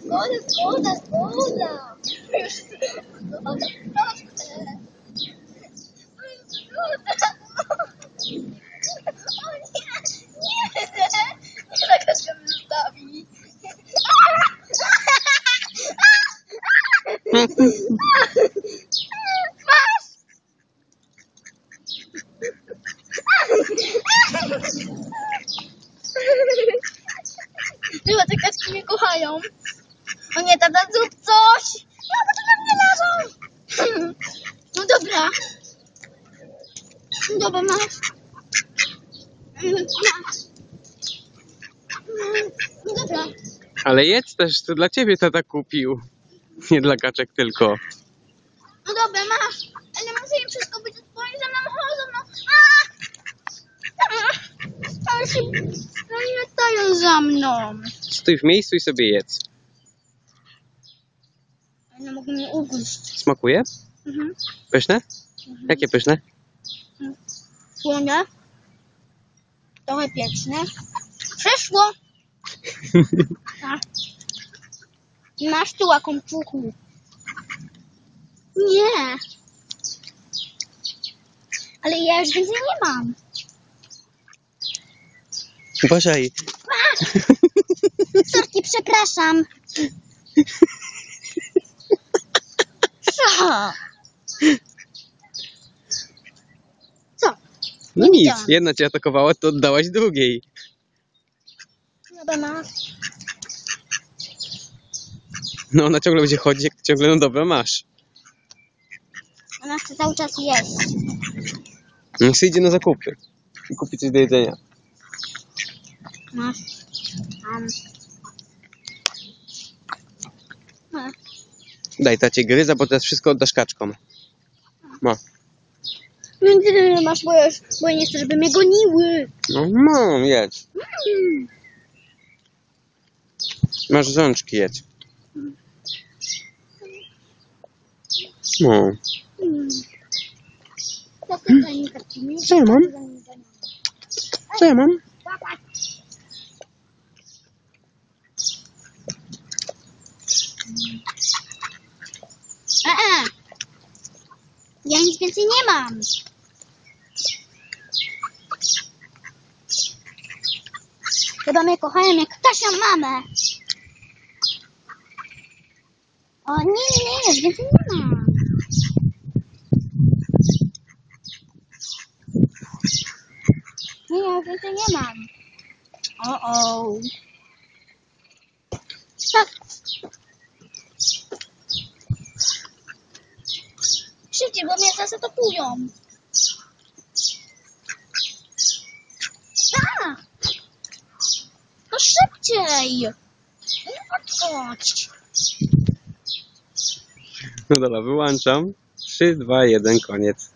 Zgoda, zgoda, zgoda. Już zgoda, proszę. Zgoda. O nie, nie. Nie tak się wystawi. Masz. O nie, tata, zrób coś! Ja, bo to na mnie leżą! No dobra. No Dobra, masz. No dobra. Ale jedz też, to dla ciebie tata kupił. Nie dla kaczek tylko. No dobra, masz. Ale muszę im wszystko być odpowiedzi za mną, chodzą, no. A! Się... No nie latają za mną. Stój w miejscu i sobie jedz. Ale mogą mnie ugryźć. Smakuje? Mhm. Pyszne? Jakie pyszne? Słonie. Trochę pieczne. Przeszło. Tak. Masz tu łakomczuchu. Nie. Ale ja już więcej nie mam. Uważaj. Sorki, przepraszam. Co? Co? No Nie nic, widziałam. jedna cię atakowała, to oddałaś drugiej. Dobra, masz. No ona ciągle będzie chodzić, jak ty ciągle, no dobra, masz. Ona chce cały czas jeść. Niech sobie idzie na zakupy. I kupi coś do jedzenia. Masz. Masz. Daj tacie gryza, bo teraz wszystko oddasz kaczkom. Ma. No tyle masz, bo ja, już, bo ja nie chcę, żeby mnie goniły. No mam, jedz. Mm. Masz rączki, jedz. No. Mm. Ty takimi? Co ja mam? Co ja mam? Nic więcej nie mam. Chyba mnie kochają jak Kasią mamę. O nie, nie, nie, więcej nie mam. Nie, ja więcej nie mam. O, o. Tak. Szybciej, bo mnie zasetopują. A! No szybciej! Nie podchodź. No dobra, wyłączam. 3, 2, 1, koniec.